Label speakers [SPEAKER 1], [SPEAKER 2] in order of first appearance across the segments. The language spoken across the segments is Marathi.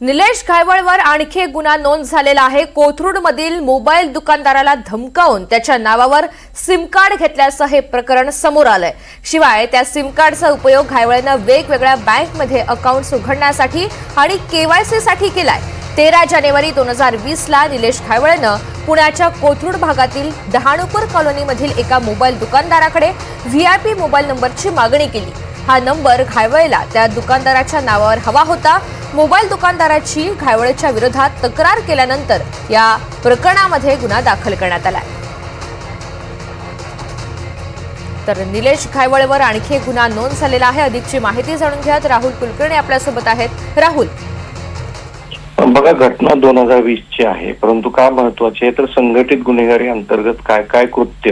[SPEAKER 1] निलेश घायवळवर आणखी एक गुन्हा नोंद झालेला आहे. कोथरूडमधील मोबाईल दुकानदाराला धमकावून त्याच्या नावावर सिम कार्ड घेतल्याचं हे प्रकरण समोर आलंय. शिवाय त्या सिम कार्डचा उपयोग घायवळेनं वेगवेगळ्या बँकमध्ये अकाउंट्स उघडण्यासाठी आणि केवायसी साठी केलाय. तेरा जानेवारी दोन हजार वीसला निलेश घायवळेनं पुण्याच्या कोथरूड भागातील डहाणूपूर कॉलनीमधील एका मोबाईल दुकानदाराकडे व्हीआयपी मोबाईल नंबरची मागणी केली. हा नंबर घायवळेला. त्या दुकानदाराच्या नावावर हवा होता. मोबाईल दुकानदाराची घायवळेच्या विरोधात तक्रार केल्यानंतर या प्रकरणामध्ये गुन्हा दाखल करण्यात आलाय. तर निलेश घायवळेवर आणखी एक गुन्हा नोंद झालेला आहे. अधिकची माहिती जाणून घ्यात राहुल कुलकर्णी आपल्यासोबत आहेत. राहुल.
[SPEAKER 2] बघा घटना दोन हजार वीस ची आहे. परंतु काय महत्वाची आहे? तर संघटित गुन्हेगारी अंतर्गत काय काय कृत्य?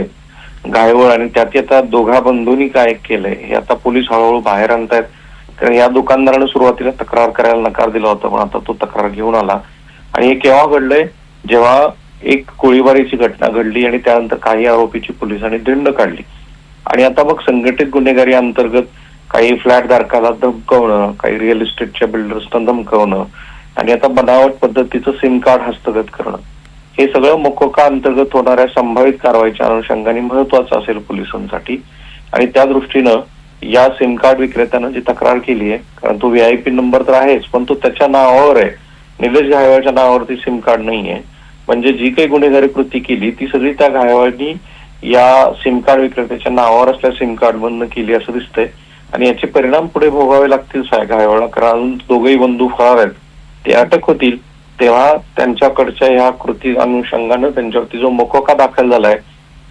[SPEAKER 2] गायवळ आणि त्यात आता दोघा बंधूंनी काय केलंय हे आता पोलीस हळूहळू बाहेर आणतायत. कारण या दुकानदारानं सुरुवातीला तक्रार करायला नकार दिला होता पण आता तो तक्रार घेऊन आला. आणि हे केव्हा घडलंय? जेव्हा एक गोळीबारीची घटना घडली आणि त्यानंतर काही आरोपीची पोलिसांनी दंड काढली. आणि आता मग संघटित गुन्हेगारी अंतर्गत काही फ्लॅट धारकाला धमकवणं काही रिअल इस्टेटच्या बिल्डर्सना धमकवणं आणि आता बनावट पद्धतीचं सिम कार्ड हस्तगत करणं. हे सगळं मोकोका अंतर्गत होणाऱ्या संभावित कारवाईच्या अनुषंगाने महत्वाचं असेल पोलिसांसाठी. आणि त्या दृष्टीनं या सिम कार्ड विक्रेत्यानं जी तक्रार केली आहे कारण तो व्हीआयपी नंबर तर आहेच पण तो त्याच्या नावावर आहे. निलेश घायवाळच्या नावावरती सिम कार्ड नाही आहे म्हणजे जी काही गुन्हेगारी कृती केली ती सगळी त्या घायवाळनी या सिम कार्ड विक्रेत्याच्या नावावर असल्या सिम कार्ड बंद केली असं दिसतंय. आणि याचे परिणाम पुढे भोगावे लागतील साय घायवाळा कारण अजून दोघेही बंधू फरार आहेत. ते अटक होतील. तेव्हा त्यांच्याकडच्या ह्या कृती अनुषंगानं त्यांच्यावरती जो मोकोका दाखल झालाय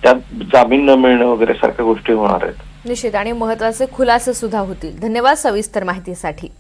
[SPEAKER 2] त्यात जामीन न मिळणं वगैरे सारख्या गोष्टी होणार आहेत.
[SPEAKER 1] निश्चित. आणि महत्त्वाचे खुलासे सुद्धा होतील. धन्यवाद सविस्तर माहितीसाठी.